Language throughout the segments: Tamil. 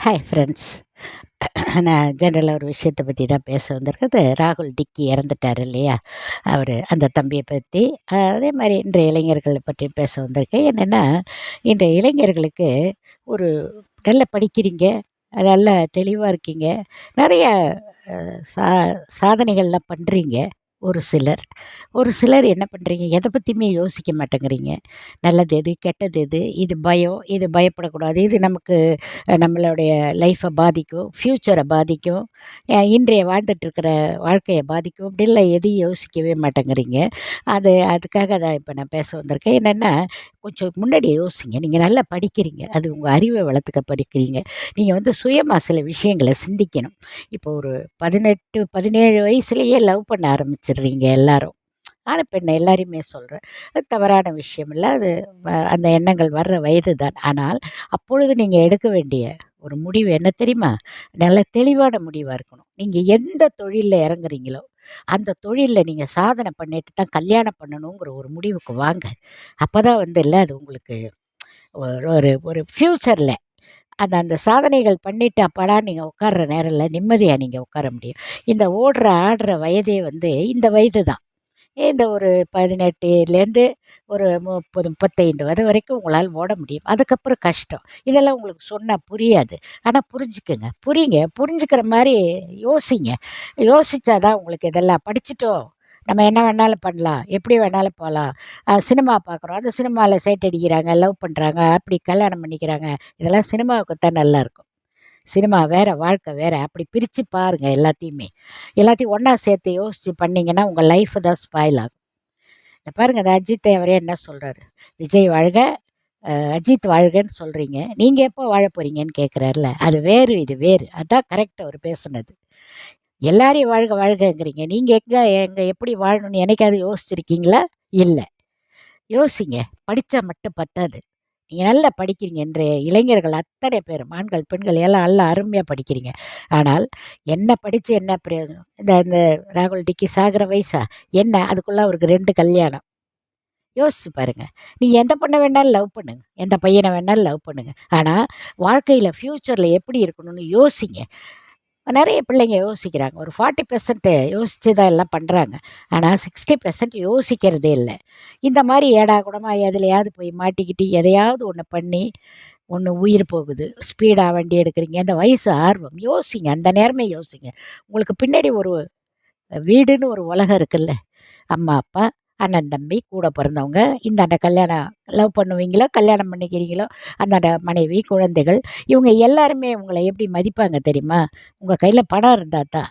ஹாய் ஃப்ரெண்ட்ஸ் நான் ஜென்ரலாக ஒரு விஷயத்தை பற்றி தான் பேச வந்திருக்கிறது. ராகுல் டிக்கி இறந்துட்டார் இல்லையா? அவர் அந்த தம்பியை பற்றி அதே மாதிரி இன்றைய இளைஞர்களை பற்றியும் பேச வந்திருக்கேன். என்னென்னா இன்றைய இளைஞர்களுக்கு ஒரு நல்ல படிக்கிறீங்க நல்ல தெளிவாக இருக்கீங்க நிறைய சா சாதனைகள்லாம் பண்ணுறீங்க ஒரு சிலர். ஒரு சிலர் என்ன பண்ணுறீங்க எதை பற்றியுமே யோசிக்க மாட்டேங்கிறீங்க. நல்லது எது கெட்டது எது இது பயம் இது பயப்படக்கூடாது இது நமக்கு நம்மளுடைய லைஃப்பை பாதிக்கும் ஃப்யூச்சரை பாதிக்கும் இன்றைய வாழ்ந்துட்டுருக்கிற வாழ்க்கையை பாதிக்கும் அப்படின்லாம் எதையும் யோசிக்கவே மாட்டேங்கிறீங்க. அது அதுக்காக தான் இப்போ நான் பேச வந்திருக்கேன். என்னென்னா கொஞ்சம் முன்னாடி யோசிங்க. நீங்கள் நல்லா படிக்கிறீங்க. அது உங்கள் அறிவை வளர்த்துக்க படிக்கிறீங்க. நீங்கள் வந்து சுயமாக சில விஷயங்களை சிந்திக்கணும். இப்போ ஒரு பதினெட்டு பதினேழு வயசுலேயே லவ் பண்ண வச்சிடுறீங்க எல்லாரும். ஆனால் பெண்ணை எல்லாரையுமே சொல்கிறேன் அது தவறான விஷயம் இல்லை. அது அந்த எண்ணங்கள் வர்ற வயது தான். ஆனால் அப்பொழுது நீங்கள் எடுக்க வேண்டிய ஒரு முடிவு என்ன தெரியுமா? நல்ல தெளிவான முடிவாக இருக்கணும். நீங்கள் எந்த தொழிலில் இறங்குறீங்களோ அந்த தொழிலில் நீங்கள் சாதனை பண்ணிட்டு தான் கல்யாணம் பண்ணணுங்கிற ஒரு முடிவுக்கு வாங்க. அப்போ தான் வந்து இல்லை அது உங்களுக்கு ஒரு ஒரு ஒரு ஃப்யூச்சரில் அந்த அந்த சாதனைகள் பண்ணிவிட்டு அப்பாடா நீங்கள் உட்கார்ற நேரில் நிம்மதியாக நீங்கள் உட்கார முடியும். இந்த ஓடுற ஆடுற வயதே வந்து இந்த வயது தான். இந்த ஒரு பதினெட்டுலேருந்து ஒரு முப்பது முப்பத்தைந்து வயது வரைக்கும் உங்களால் ஓட முடியும். அதுக்கப்புறம் கஷ்டம். இதெல்லாம் உங்களுக்கு சொன்னால் புரியாது. ஆனால் புரிஞ்சுக்குங்க. புரியுங்க. புரிஞ்சுக்கிற மாதிரி யோசிங்க. யோசித்தா தான் உங்களுக்கு இதெல்லாம் படிச்சுட்டோம். நம்ம என்ன வேணாலும் பண்ணலாம். எப்படி வேணாலும் போகலாம். சினிமா பார்க்குறோம். அந்த சினிமாவில் சைட் அடிக்கிறாங்க லவ் பண்ணுறாங்க அப்படி கல்யாணம் பண்ணிக்கிறாங்க. இதெல்லாம் சினிமாவுக்கு தான் நல்லாயிருக்கும் சினிமா வேறு வாழ்க்கை வேறு. அப்படி பிரித்து பாருங்கள் எல்லாத்தையுமே. எல்லாத்தையும் ஒன்றா சேர்த்து யோசித்து பண்ணிங்கன்னா உங்கள் லைஃப்பு தான் ஸ்பாயில் ஆகும். இந்த பாருங்கள் அந்த அஜித் அவரே என்ன சொல்கிறாரு விஜய் வாழ்க அஜித் வாழ்கன்னு சொல்கிறீங்க நீங்கள் எப்போ வாழ போகிறீங்கன்னு கேட்குறாருல அது வேறு இது வேறு. அதுதான் கரெக்டாக அவர் பேசுனது. எல்லாரையும் வாழ்க வாழ்கங்கிறீங்க. நீங்கள் எங்கே எங்கே எப்படி வாழணும்னு என்னைக்காவது யோசிச்சிருக்கீங்களா? இல்லை. யோசிங்க. படித்தா மட்டும் பத்தாது. நீங்கள் நல்லா படிக்கிறீங்க. இன்றைய இளைஞர்கள் அத்தனை பேரும் ஆண்கள் பெண்கள் எல்லாம் நல்லா அருமையாக படிக்கிறீங்க. ஆனால் என்ன படித்து என்ன பிரயோஜனம்? இந்த இந்த ராகுல் டிக்கி சாகிற வயசா? என்ன? அதுக்குள்ளே அவருக்கு ரெண்டு கல்யாணம். யோசிச்சு பாருங்க. நீங்கள் எந்த பொண்ணை வேணாலும் லவ் பண்ணுங்க. எந்த பையனை வேணாலும் லவ் பண்ணுங்க. ஆனால் வாழ்க்கையில் ஃப்யூச்சரில் எப்படி இருக்கணும்னு யோசிங்க. நிறைய பிள்ளைங்க யோசிக்கிறாங்க. ஒரு ஃபார்ட்டி பெர்சன்ட்டு யோசித்து தான் எல்லாம் பண்ணுறாங்க ஆனால் சிக்ஸ்டி பெர்சன்ட் யோசிக்கிறதே இல்லை. இந்த மாதிரி ஏடா கூடமாக எதுலையாவது போய் மாட்டிக்கிட்டு எதையாவது ஒன்று பண்ணி ஒன்று உயிர் போகுது. ஸ்பீடாக வண்டி எடுக்கிறீங்க. அந்த வயசு ஆர்வம். யோசிங்க. அந்த நேரமே யோசிங்க. உங்களுக்கு பின்னாடி ஒரு வீடுன்னு ஒரு உலகம் இருக்குல்ல. அம்மா அப்பா அண்ணன் தம்பி கூட பிறந்தவங்க. இந்தாண்ட கல்யாணம் லவ் பண்ணுவீங்களோ? கல்யாணம் பண்ணிக்கிறீங்களோ? அந்தாண்ட மனைவி குழந்தைகள் இவங்க எல்லாருமே உங்களை எப்படி மதிப்பாங்க தெரியுமா? உங்கள் கையில் பணம் இருந்தால் தான்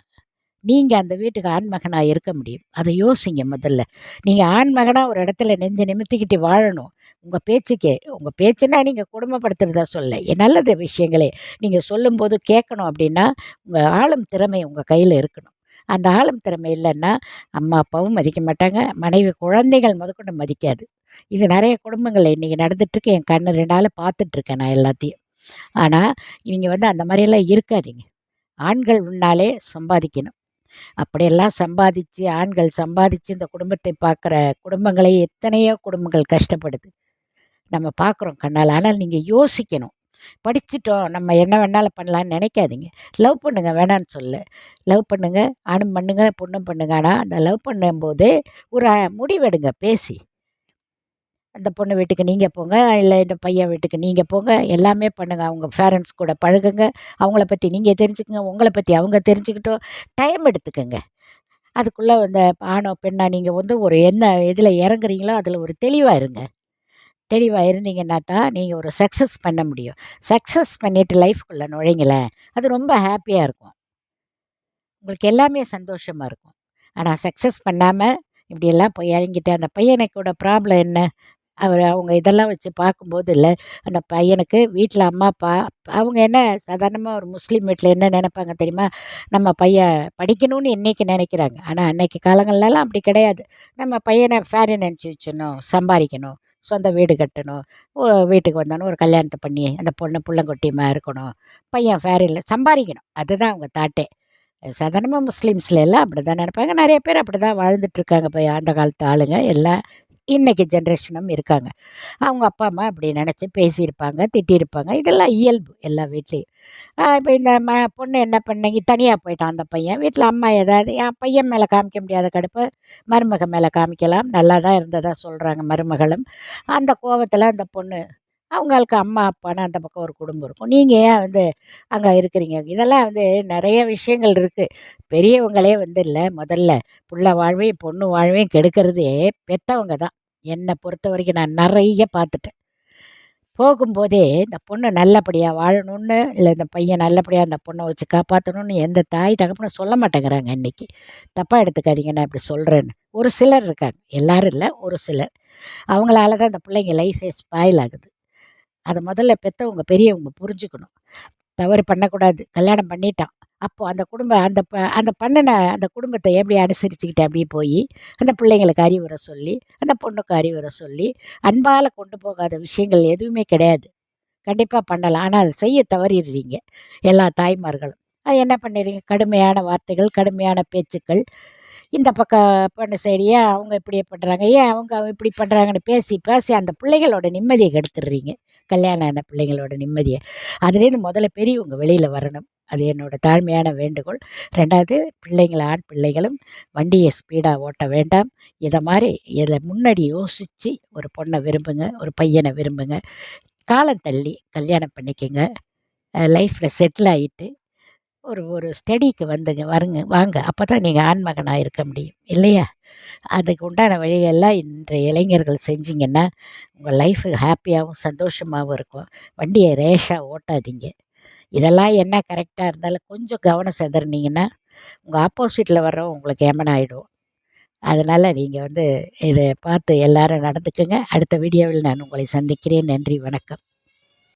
நீங்கள் அந்த வீட்டுக்கு ஆண்மகனாக இருக்க முடியும். அதை யோசிங்க முதல்ல. நீங்கள் ஆண்மகனாக ஒரு இடத்துல நெஞ்சு நிமித்திக்கிட்டு வாழணும். உங்கள் பேச்சுக்கே உங்கள் பேச்சுன்னா நீங்கள் குடும்பப்படுத்துறதா சொல்ல. நல்லது விஷயங்களே. நீங்கள் சொல்லும்போது கேட்கணும் அப்படின்னா உங்கள் ஆளும் திறமை உங்கள் கையில் இருக்கணும். அந்த ஆளும் திறமை இல்லைன்னா அம்மா அப்பாவும் மதிக்க மாட்டாங்க. மனைவி குழந்தைகள் முதற்கொண்டு மதிக்காது. இது நிறைய குடும்பங்கள் இன்றைக்கி நடந்துட்டுருக்கு. என் கண்ணு ரெண்டு நாள் பார்த்துட்ருக்கேன் நான் எல்லாத்தையும். ஆனால் நீங்கள் வந்து அந்த மாதிரியெல்லாம் இருக்காதீங்க. ஆண்கள் உன்னாலே சம்பாதிக்கணும். அப்படியெல்லாம் சம்பாதிச்சு ஆண்கள் சம்பாதிச்சு இந்த குடும்பத்தை பார்க்குற குடும்பங்களே எத்தனையோ குடும்பங்கள் கஷ்டப்படுது. நம்ம பார்க்குறோம் கண்ணால். ஆனால் நீங்கள் யோசிக்கணும். படிச்சிட்டோம் நம்ம என்ன வேணாலும் பண்ணலான்னு நினைக்காதீங்க. லவ் பண்ணுங்கள் வேணான்னு சொல்லு. லவ் பண்ணுங்கள் ஆணும் பண்ணுங்க பொண்ணும் பண்ணுங்க. ஆனால் அந்த லவ் பண்ணும்போது ஒரு முடிவெடுங்க பேசி. அந்த பொண்ணு வீட்டுக்கு நீங்கள் போங்க இல்லை இந்த பையன் வீட்டுக்கு நீங்கள் போங்க. எல்லாமே பண்ணுங்கள் அவங்க பேரண்ட்ஸ் கூட பழகுங்க. அவங்கள பற்றி நீங்கள் தெரிஞ்சுக்கங்க. உங்களை பற்றி அவங்க தெரிஞ்சுக்கிட்டோம் டைம் எடுத்துக்கோங்க. அதுக்குள்ளே இந்த ஆணோ பெண்ணா நீங்கள் வந்து ஒரு என்ன இதில் இறங்குறீங்களோ அதில் ஒரு தெளிவாக இருங்க. தெளிவாக இருந்தீங்கன்னா தான் நீங்கள் ஒரு சக்ஸஸ் பண்ண முடியும். சக்ஸஸ் பண்ணிவிட்டு லைஃப்குள்ளே நுழைங்களேன். அது ரொம்ப ஹாப்பியாக இருக்கும். உங்களுக்கு எல்லாமே சந்தோஷமாக இருக்கும். ஆனால் சக்ஸஸ் பண்ணாமல் இப்படியெல்லாம் போய் இறங்கிட்டு அந்த பையனுக்கூட ப்ராப்ளம் என்ன? அவர் அவங்க இதெல்லாம் வச்சு பார்க்கும்போது இல்லை. அந்த பையனுக்கு வீட்டில் அம்மா அப்பா அவங்க என்ன சாதாரணமாக ஒரு முஸ்லீம் வீட்டில் என்ன நினைப்பாங்க தெரியுமா? நம்ம பையன் படிக்கணும்னு இன்றைக்கி நினைக்கிறாங்க. ஆனால் அன்னைக்கு காலங்கள்லாம் அப்படி கிடையாது. நம்ம பையனை ஃபேரின் நினச்சி வச்சிடணும் சம்பாதிக்கணும். சொந்த வீடு கட்டணும். வீட்டுக்கு வந்தோன்னே ஒரு கல்யாணத்தை பண்ணி அந்த பொண்ணு புள்ளங்கொட்டியமாக இருக்கணும். பையன் ஃபேரில் சம்பாதிக்கணும் அதுதான் அவங்க தாட்டே. சாதாரணமாக முஸ்லீம்ஸில் எல்லாம் அப்படி தான் நினைப்பாங்க. நிறைய பேர் அப்படி தான் வாழ்ந்துட்டுருக்காங்க இப்போ அந்த காலத்து ஆளுங்க எல்லாம் இன்றைக்கி ஜென்ரேஷனும் இருக்காங்க. அவங்க அப்பா அம்மா அப்படி நினச்சி பேசியிருப்பாங்க திட்டியிருப்பாங்க. இதெல்லாம் இயல்பு எல்லா வீட்லேயும். இப்போ இந்த ம பொண்ணு என்ன பண்ணீங்க தனியாக போயிட்டான் அந்த பையன். வீட்டில் அம்மா ஏதாவது என் பையன் மேலே காமிக்க முடியாத கடுப்பு. மருமக மேலே காமிக்கலாம். நல்லா தான் இருந்ததாக சொல்கிறாங்க மருமகளும். அந்த கோவத்தில் அந்த பொண்ணு அவங்களுக்கு அம்மா அப்பான்னு அந்த பக்கம் ஒரு குடும்பம் இருக்கும். நீங்கள் ஏன் வந்து அங்கே இருக்கிறீங்க? இதெல்லாம் வந்து நிறைய விஷயங்கள் இருக்குது பெரியவங்களே வந்து இல்லை முதல்ல புள்ள வாழ்வையும் பொண்ணு வாழ்வையும் கெடுக்கிறதே பெற்றவங்க தான். என்னை பொறுத்த வரைக்கும் நான் நிறைய பார்த்துட்டேன். போகும்போதே இந்த பொண்ணு நல்லபடியாக வாழணும்னு இல்லை இந்த பையன் நல்லபடியாக அந்த பொண்ணை வச்சு காப்பாற்றணும்னு எந்த தாய் தகப்பனும் சொல்ல மாட்டேங்கிறாங்க இன்றைக்கி தப்பாக எடுத்துக்காதீங்க நான் இப்படி சொல்கிறேன்னு ஒரு சிலர் இருக்காங்க. எல்லாரும் இல்லை ஒரு சிலர். அவங்களால தான் இந்த பிள்ளைங்க லைஃபே ஸ்பாயில் ஆகுது. அதை முதல்ல பெற்றவங்க பெரியவங்க புரிஞ்சுக்கணும். தவறு பண்ணக்கூடாது. கல்யாணம் பண்ணிட்டான். அப்போது அந்த குடும்பம் அந்த ப அந்த பண்ணின அந்த குடும்பத்தை எப்படி அனுசரிச்சுக்கிட்டு அப்படியே போய் அந்த பிள்ளைங்களுக்கு அறிவுரை சொல்லி அந்த பொண்ணுக்கு அறிவுரை சொல்லி அன்பால் கொண்டு போகாத விஷயங்கள் எதுவுமே கிடையாது. கண்டிப்பாக பண்ணலாம். ஆனால் அதை செய்ய தவறிடுறீங்க எல்லா தாய்மார்களும். அது என்ன பண்ணிடுறீங்க? கடுமையான வார்த்தைகள் கடுமையான பேச்சுக்கள் இந்த பக்கம் பொண்ணு சைடு ஏன் அவங்க இப்படி பண்ணுறாங்க ஏன் அவங்க இப்படி பண்ணுறாங்கன்னு பேசி பேசி அந்த பிள்ளைகளோட நிம்மதியை கெடுத்துடுறீங்க. கல்யாணம் ஆன பிள்ளைங்களோட நிம்மதியை. அதுலேருந்து முதல்ல பெரியவங்க வெளியில் வரணும். அது என்னோடய தாழ்மையான வேண்டுகோள். ரெண்டாவது பிள்ளைங்கள ஆண் பிள்ளைகளும் வண்டியை ஸ்பீடாக ஓட்ட வேண்டாம். இதை மாதிரி இதில் முன்னாடி யோசித்து ஒரு பொண்ணை விரும்புங்க ஒரு பையனை விரும்புங்க. காலம் தள்ளி கல்யாணம் பண்ணிக்கோங்க. லைஃப்பில் செட்டில் ஆகிட்டு ஒரு ஒரு ஸ்டடிக்கு வந்துங்க வருங்க வாங்க. அப்போ தான் நீங்கள் ஆண்மகனாக இருக்க முடியும் இல்லையா? அதுக்கு உண்டான வழிகள்லாம் இன்றைய இளைஞர்கள் செஞ்சிங்கன்னா உங்கள் லைஃபு ஹாப்பியாகவும் சந்தோஷமாகவும் இருக்கும். வண்டியை ரேஷாக ஓட்டாதீங்க. இதெல்லாம் என்ன கரெக்டாக இருந்தாலும் கொஞ்சம் கவனம் செதறினீங்கன்னா உங்கள் ஆப்போசிட்டில் வர்றவங்க உங்களுக்கு ஏமன் ஆகிடும் அதனால் நீங்கள் வந்து இதை பார்த்து எல்லோரும் நடந்துக்குங்க. அடுத்த வீடியோவில் நான் உங்களை சந்திக்கிறேன். நன்றி வணக்கம்.